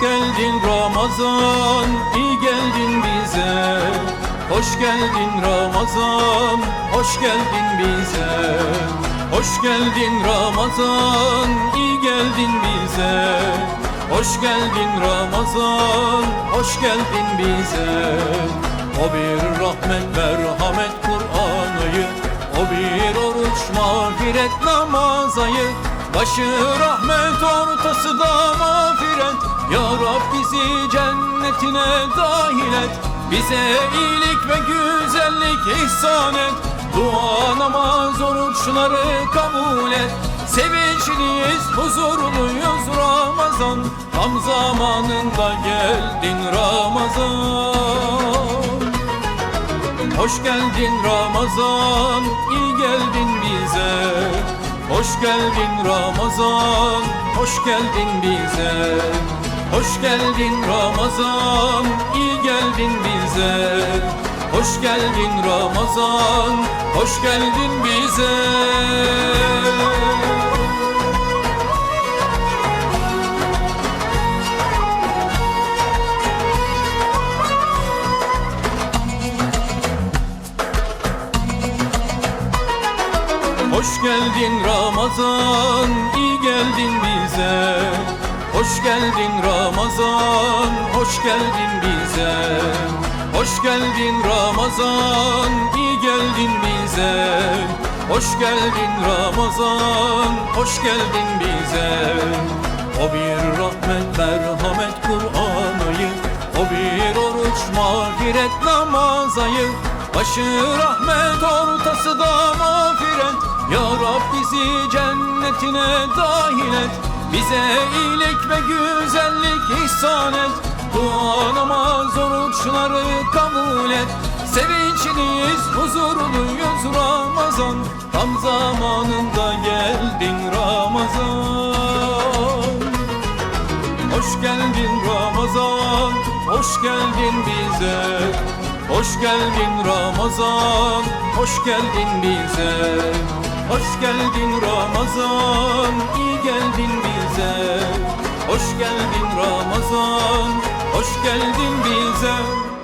geldin Ramazan, iyi geldin bize. Hoş geldin Ramazan, hoş geldin bize. Hoş geldin Ramazan, iyi geldin bize. Hoş geldin Ramazan, hoş geldin bize. O bir rahmet, merhamet Kur'an'ıyı, o bir oruç, mağfiret namaz ayı. Başı rahmet, ortası da mağfiret. Ya Rab bizi cennetine dahil et. Bize iyilik ve güzellik ihsan et. Dua namaz oruçları kabul et. Sevinçliyiz, huzurluyuz Ramazan. Tam zamanında geldin Ramazan. Hoş geldin Ramazan, iyi geldin bize. Hoş geldin Ramazan, hoş geldin bize. Hoş geldin Ramazan, iyi geldin bize. Hoş geldin Ramazan, hoş geldin bize. Hoş geldin Ramazan, iyi geldin bize. Hoş geldin Ramazan, hoş geldin bize. Hoş geldin Ramazan, iyi geldin bize. Hoş geldin Ramazan, hoş geldin bize. O bir rahmet, merhamet Kur'an'ıyı, o bir oruç, mağfiret namaz ayı. Başı rahmet, ortası cennetine dahil et. Bize iyilik ve güzellik ihsan et. Dua namaz oruçları kabul et. Sevinçliyiz, huzurluyuz Ramazan. Tam zamanında geldin Ramazan. Hoş geldin Ramazan, hoş geldin bize. Hoş geldin Ramazan, hoş geldin bize. Hoş geldin Ramazan, iyi geldin bize. Hoş geldin Ramazan, hoş geldin bize.